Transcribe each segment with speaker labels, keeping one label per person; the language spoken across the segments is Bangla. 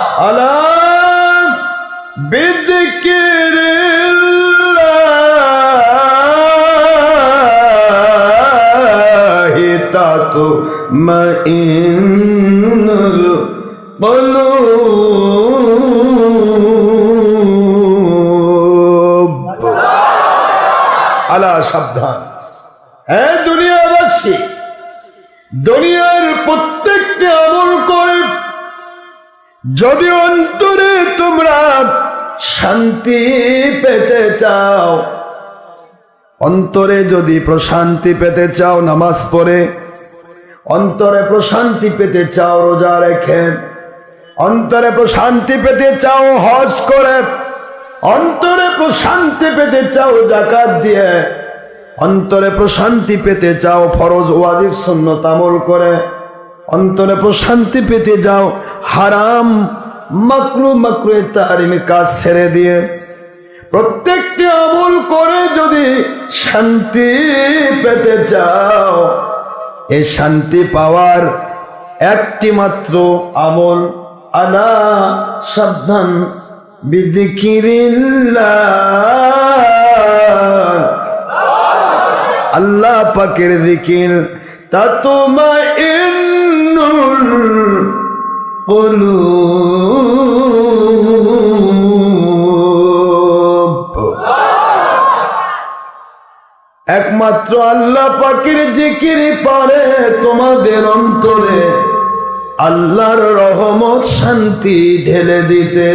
Speaker 1: আলা বিদিকিরিল্লাহি তাতমাইন্নুল কুলুব। আলা সাবধান। হ্যাঁ দুনিয়াবাসী দুনিয়ার প্রত্যেকটি যদি অন্তরে তোমরা শান্তি পেতে চাও, অন্তরে যদি প্রশান্তি পেতে চাও নামাজ পড়ে, অন্তরে প্রশান্তি পেতে চাও রোজা রেখে, অন্তরে প্রশান্তি পেতে চাও হজ করে, অন্তরে প্রশান্তি পেতে চাও জাকাত দিয়ে, অন্তরে প্রশান্তি পেতে চাও ফরজ ওয়াজিব সুন্নত আমল করে অন্তরে প্রশান্তি পেতে যাও। হারাম মাকরু মাকরু তারিমি কাজ ছেড়ে দিয়ে। প্রত্যেকটি আমল করে যদি শান্তি পেতে চাও এই শান্তি পাওয়ার একটি মাত্র আমল। আলা সাবধান আল্লাহ পাকের দিকির তা তোমার একমাত্র আল্লাহ পাকের জিকিরি পারে তোমাদের অন্তরে। আল্লাহর রহমত শান্তি ঢেলে দিতে।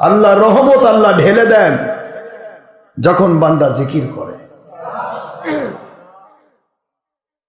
Speaker 1: আল্লাহ রহমত আল্লাহ ঢেলে দেন যখন বান্দা জিকির করে।